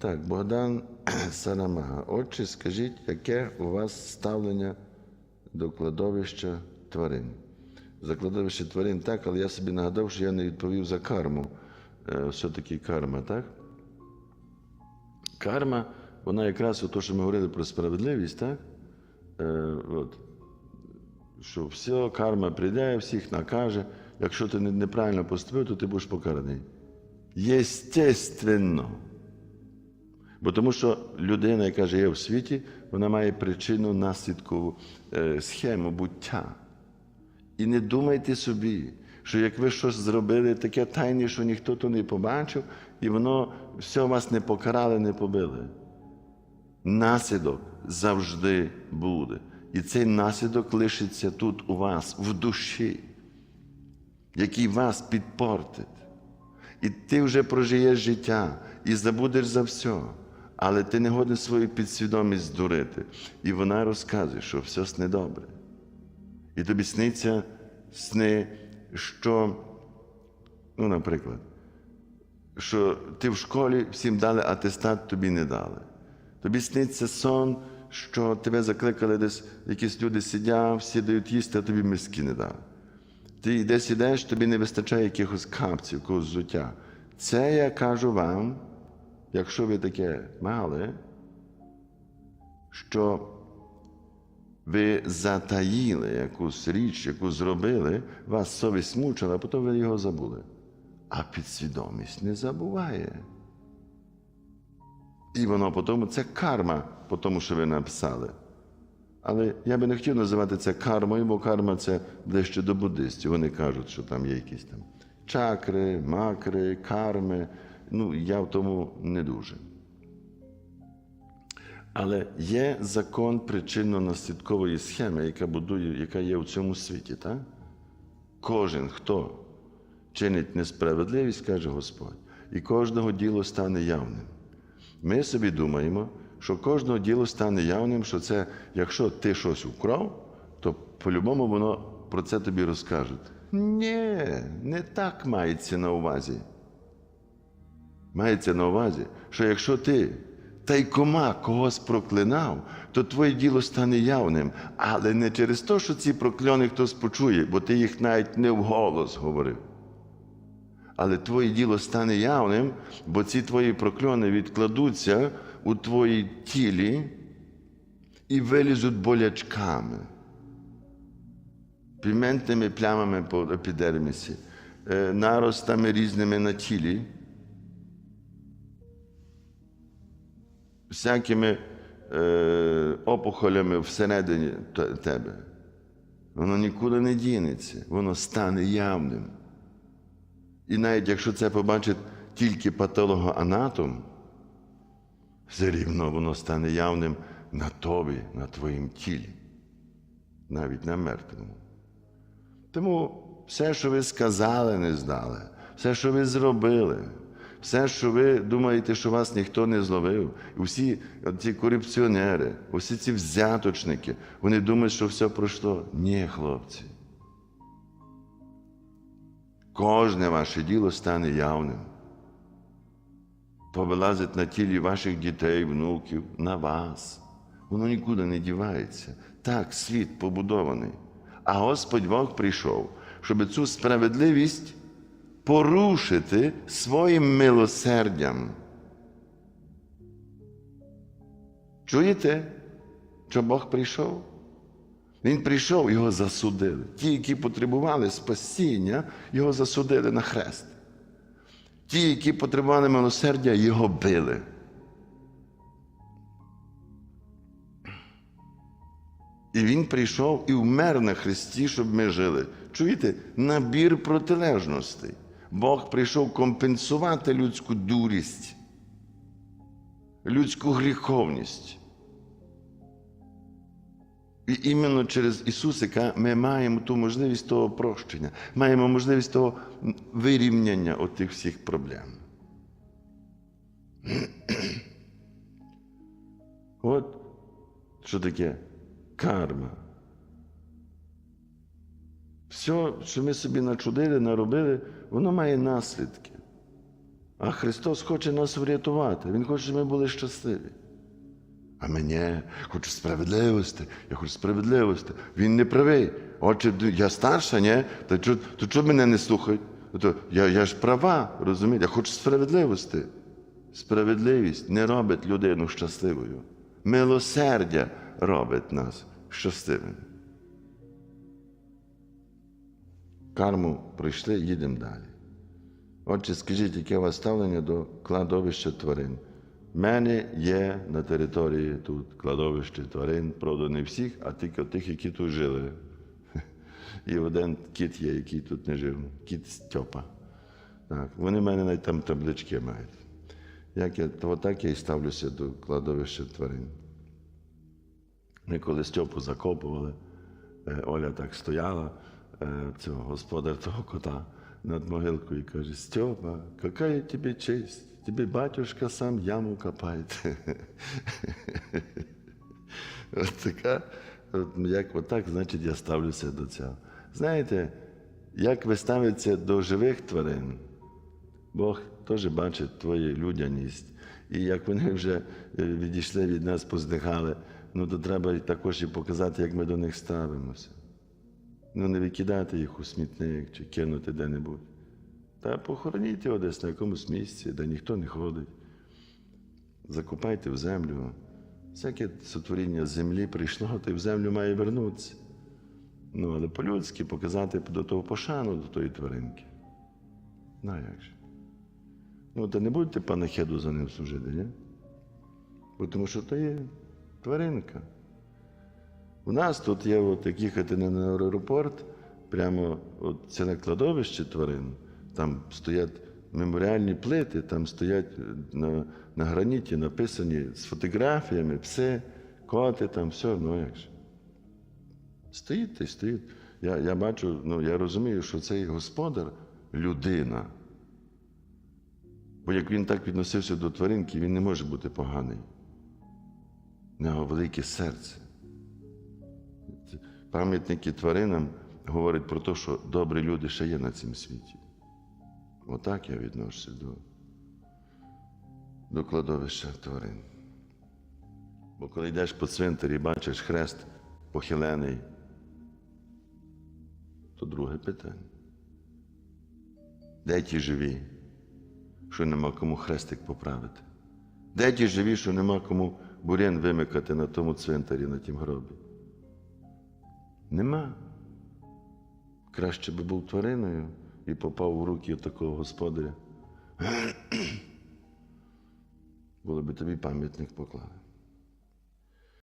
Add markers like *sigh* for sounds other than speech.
Так, Богдан *clears throat* Сарамага. Отче, скажіть, яке у вас ставлення до кладовища тварин? За кладовище тварин так, але я собі нагадав, що я не відповів за карму. Е, Все-таки карма, так? Карма, вона якраз то, що ми говорили про справедливість, так? Е, от, що все, карма прийде, всіх накаже. Якщо ти неправильно поступив, то ти будеш покараний. Єстественно. Бо тому що людина, яка живе в світі, вона має причину наслідкову е, схему буття. І не думайте собі, що як ви щось зробили, таке тайне, що ніхто то не побачив, і воно все вас не покарали, не побили. Наслідок завжди буде. І цей наслідок лишиться тут у вас, в душі, який вас підпортить. І ти вже прожиєш життя і забудеш за все. Але ти не годен свою підсвідомість здурити. І вона розказує, що все недобре. І тобі сниться сни, що, ну, наприклад, що ти в школі всім дали атестат, тобі не дали. Тобі сниться сон, що тебе закликали десь, якісь люди сидять, всі дають їсти, а тобі миски не дали. Ти десь ідеш, тобі не вистачає якихось капців, якогось взуття. Це я кажу вам, якщо ви таке мали, що ви затаїли якусь річ, яку зробили, вас совість мучила, а потім ви його забули. А підсвідомість не забуває. І воно потім це карма, по тому, що ви написали. Але я би не хотів називати це кармою, бо карма це ближче до буддистів. Вони кажуть, що там є якісь там чакри, макри, карми. Ну, я в тому не дуже. Але є закон причинно-наслідкової схеми, яка будує, яка є у цьому світі. Так? Кожен, хто чинить несправедливість, каже Господь, і кожного діло стане явним. Ми собі думаємо, що кожного діло стане явним, що це, якщо ти щось украв, то по-любому воно про це тобі розкажуть. Ні, не так мається на увазі. Мається на увазі, що якщо ти тайкома когось проклинав, то твоє діло стане явним, але не через те, що ці прокльони хтось почує, бо ти їх навіть не вголос говорив. Але твоє діло стане явним, бо ці твої прокльони відкладуться у твоїй тілі і вилізуть болячками, пігментними плямами по епідермісі, е, наростами різними на тілі, всякими е, опухолями всередині тебе. Воно нікуди не дінеться, воно стане явним. І навіть якщо це побачить тільки патологоанатом, все рівно воно стане явним на тобі, на твоїм тілі, навіть на мертвому. Тому все, що ви сказали, не здали, все, що ви зробили, все, що ви думаєте, що вас ніхто не зловив, і всі ці корупціонери, усі ці взяточники, вони думають, що все пройшло. Ні, хлопці. Кожне ваше діло стане явним. Повилазить на тілі ваших дітей, внуків, на вас. Воно нікуди не дівається. Так світ побудований. А Господь Бог прийшов, щоб цю справедливість порушити своїм милосердям. Чуєте, що Бог прийшов? Він прийшов, його засудили. Ті, які потребували спасіння, його засудили на хрест. Ті, які потребували милосердя, його били. І він прийшов і вмер на хресті, щоб ми жили. Чуєте? Набір протилежностей. Бог прийшов компенсувати людську дурість, людську гріховність. І іменно через Ісусика ми маємо ту можливість того прощення, маємо можливість того вирівняння отих всіх проблем. От що таке карма. Все, що ми собі начудили, наробили, воно має наслідки. А Христос хоче нас врятувати. Він хоче, щоб ми були щасливі. А мені хочу справедливості, я хочу справедливості. Він не правий. Отже, я старша, ні? То чого то чого мене не слухають? То я, я ж права, розумієте? Я хочу справедливості. Справедливість не робить людину щасливою. Милосердя робить нас щасливими. Карму пройшли, їдемо далі. Отже, скажіть, яке у вас ставлення до кладовища тварин? В мене є на території тут кладовище тварин, правда, не всіх, а тільки тих, які тут жили. І один кіт є, який тут не жив, кіт Стьопа. Так, вони в мене навіть там таблички мають. Як я, то так я і ставлюся до кладовища тварин. Ми коли Стьопу закопували, Оля так стояла, цього господар того кота над могилкою і каже: Стьопа, яка тобі честь? Тобі батюшка сам яму копає. *laughs* От така, от, як отак, значить, я ставлюся до цього. Знаєте, як ви ставитеся до живих тварин, Бог теж бачить твою людяність. І як вони вже е, відійшли від нас, поздихали, ну то треба також і показати, як ми до них ставимося. Ну, не викидати їх у смітник чи кинути де-небудь. Та похороніть його десь на якомусь місці, де ніхто не ходить. Закопайте в землю. Всяке сотворіння землі прийшло, то й в землю має вернутися. Ну, але по-людськи показати до того пошану до тої тваринки. Ну, як же? Ну, то не будете панахеду за ним служити, ні? Бо тому що то є тваринка. У нас тут є, от, як їхати на аеропорт, прямо от ціле кладовище тварин, там стоять меморіальні плити, там стоять е, на, на граніті написані з фотографіями, пси, коти, там все, ну як же. Стоїть та стоїть. Я, я бачу, ну я розумію, що цей господар людина. Бо як він так відносився до тваринки, він не може бути поганий. В нього велике серце. Пам'ятники тваринам говорять про те, що добрі люди ще є на цьому світі. Отак я відношуся до, до кладовища тварин. Бо коли йдеш по цвинтарі і бачиш хрест похилений, то друге питання. Де ті живі, що нема кому хрестик поправити? Де ті живі, що нема кому бурян вимикати на тому цвинтарі, на тім гробі? Нема. Краще би був твариною і попав у руки такого господаря. *clears throat* Було би тобі пам'ятник поклали.